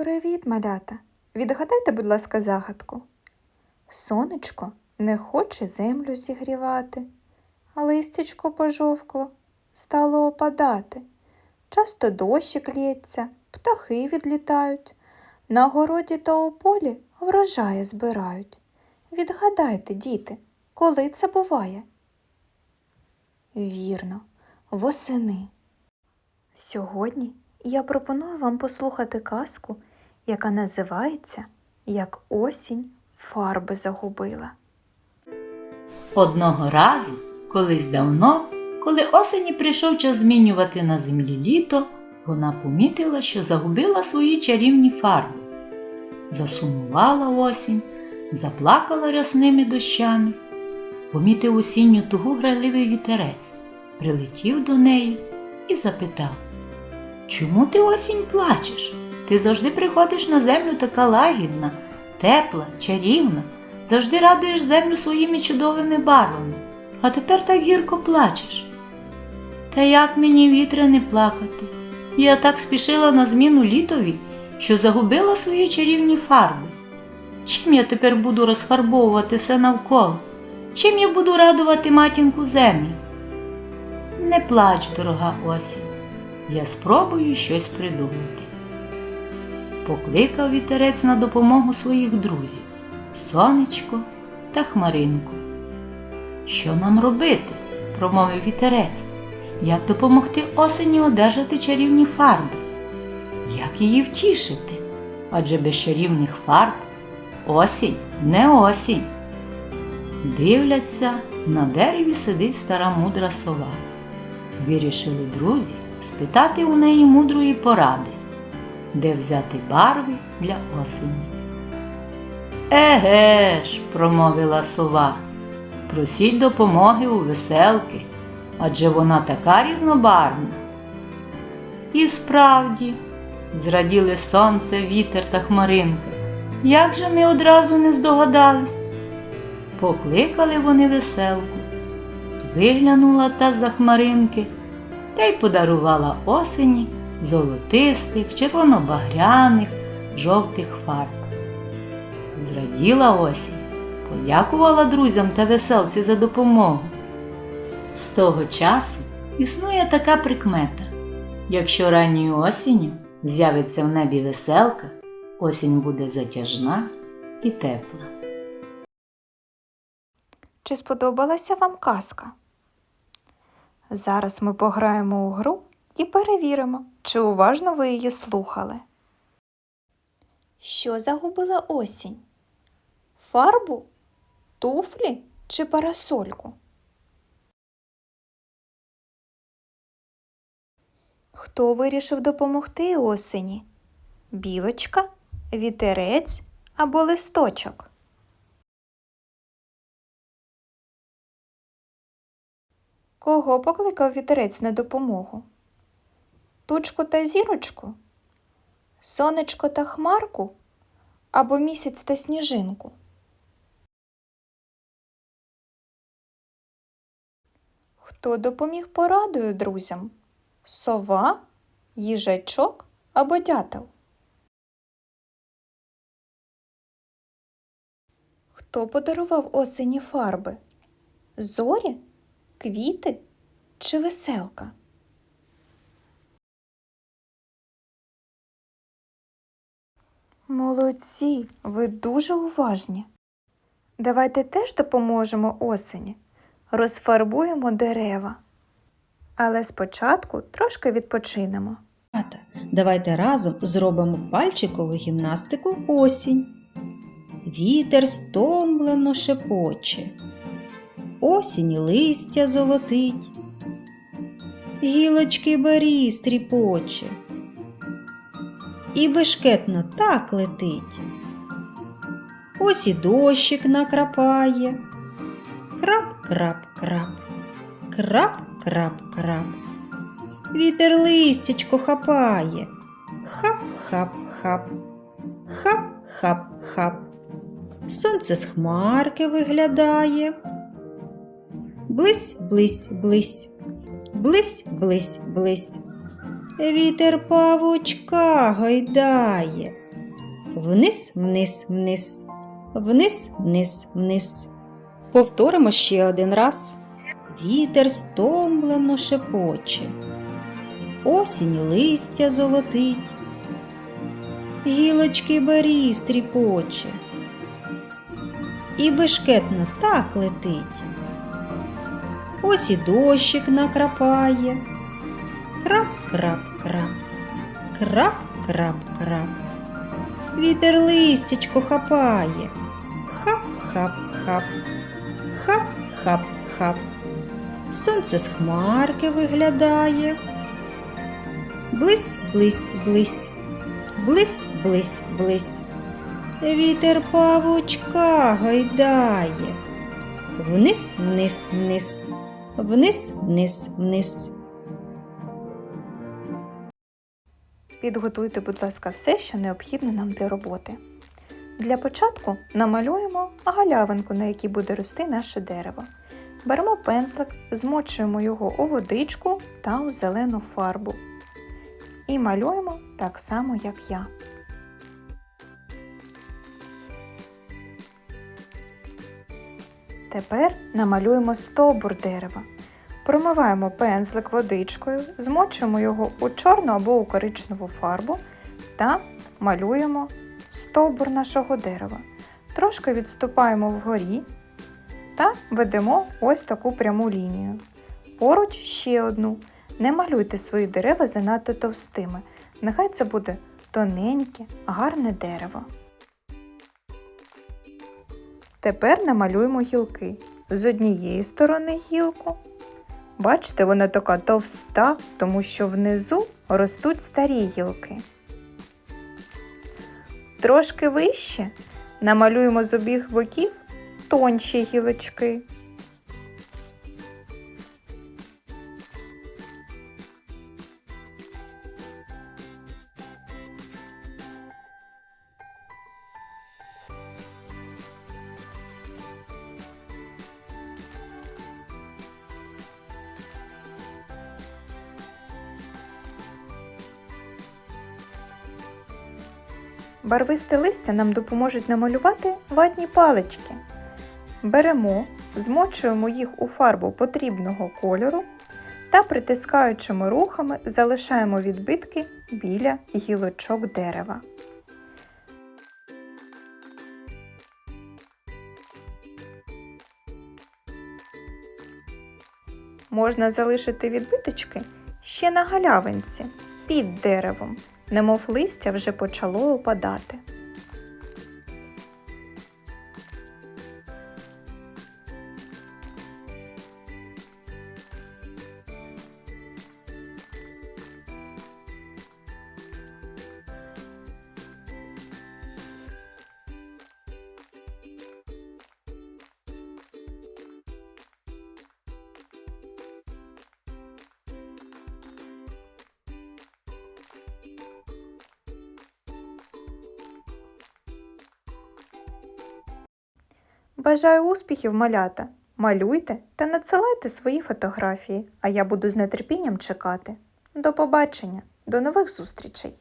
Привіт, малята! Відгадайте, будь ласка, загадку. Сонечко не хоче землю зігрівати, а листячко пожовкло, стало опадати. Часто дощик лється, птахи відлітають. На городі та у полі врожаї збирають. Відгадайте, діти, коли це буває? Вірно, восени. Сьогодні я пропоную вам послухати казку, яка називається Як осінь фарби загубила. Одного разу, колись давно, коли осені прийшов час змінювати на землі літо, вона помітила, що загубила свої чарівні фарби. Засумувала осінь, заплакала рясними дощами. Помітив осінню тугу грайливий вітерець, прилетів до неї і запитав Чому ти осінь плачеш? Ти завжди приходиш на землю така лагідна, тепла, чарівна, завжди радуєш землю своїми чудовими барвами, а тепер так гірко плачеш. Та як мені вітре не плакати? Я так спішила на зміну літові, що загубила свої чарівні фарби. Чим я тепер буду розфарбовувати все навколо? Чим я буду радувати матінку землю? Не плач, дорога осінь, я спробую щось придумати. Покликав вітерець на допомогу своїх друзів сонечко та хмаринку. Що нам робити? промовив вітерець. Як допомогти осені одержати чарівні фарби? Як її втішити? Адже без чарівних фарб осінь не осінь. Дивляться, на дереві сидить стара мудра сова. Вирішили друзі спитати у неї мудрої поради, де взяти барви для осені. Еге ж, промовила сова, просіть допомоги у веселки, адже вона така різнобарвна. І справді, зраділи сонце, вітер та хмаринка. Як же ми одразу не здогадались? Покликали вони веселку, виглянула та за хмаринки та й подарувала осені золотистих, червонобагряних, жовтих фарб. Зраділа осінь, подякувала друзям та веселці за допомогу. З того часу існує така прикмета. Якщо ранньою осінню з'явиться в небі веселка, осінь буде затяжна і тепла. Чи сподобалася вам казка? Зараз ми пограємо у гру і перевіримо, чи уважно ви її слухали. Що загубила осінь? Фарбу, туфлі чи парасольку? Хто вирішив допомогти осені? Білочка, вітерець або листочок? Кого покликав вітерець на допомогу? Тучку та зірочку? Сонечко та хмарку? Або місяць та сніжинку? Хто допоміг порадою друзям? Сова, їжачок або дятел? Хто подарував осені фарби? Зорі? квіти чи веселка? Молодці, ви дуже уважні. Давайте теж допоможемо осені, розфарбуємо дерева. Але спочатку трошки відпочинемо. Давайте разом зробимо пальчикову гімнастику осінь. Вітер стомлено шепоче, осінь листя золотить, гілочки барі стріпоче, і бешкетно так летить. Ось і дощик накрапає, крап-крап-крап, крап-крап-крап. Вітер листячко хапає. Хап-хап-хап, хап-хап-хап. Сонце з хмарки виглядає. Блись, блись, блись, блись, блись, блись. Вітер павучка гойдає. Вниз, вниз, вниз, вниз, вниз, вниз. Повторимо ще один раз. Вітер стомлено шепоче, осінь листя золотить, гілочки барі стріпоче, і бешкетно так летить. Ось і дощик накрапає. Крап, крап, крап, крап, крап, крап. Вітер листячко хапає. Хап, хап, хап, хап, хап, хап. Сонце з хмарки виглядає. Блись, блись, блись, блись, блись, блись. Вітер павучка гайдає. Вниз, вниз, вниз, вниз, вниз, вниз. Підготуйте, будь ласка, все, що необхідне нам для роботи. Для початку намалюємо галявинку, на якій буде рости наше дерево. Беремо пензлик, змочуємо його у водичку та у зелену фарбу. І малюємо так само, як я. Тепер намалюємо стовбур дерева. Промиваємо пензлик водичкою, змочуємо його у чорну або у коричневу фарбу та малюємо стовбур нашого дерева. Трошки відступаємо вгорі та ведемо ось таку пряму лінію. Поруч ще одну. Не малюйте свої дерева занадто товстими. Нехай це буде тоненьке, гарне дерево. Тепер намалюємо гілки. З однієї сторони гілку. Бачите, вона така товста, тому що внизу ростуть старі гілки. Трошки вище намалюємо з обох боків тонші гілочки. Барвисте листя нам допоможуть намалювати ватні палички. Беремо, змочуємо їх у фарбу потрібного кольору та притискаючими рухами залишаємо відбитки біля гілочок дерева. Можна залишити відбиточки ще на галявинці під деревом, немов листя вже почало опадати. Бажаю успіхів, малята! Малюйте та надсилайте свої фотографії, а я буду з нетерпінням чекати. До побачення, до нових зустрічей!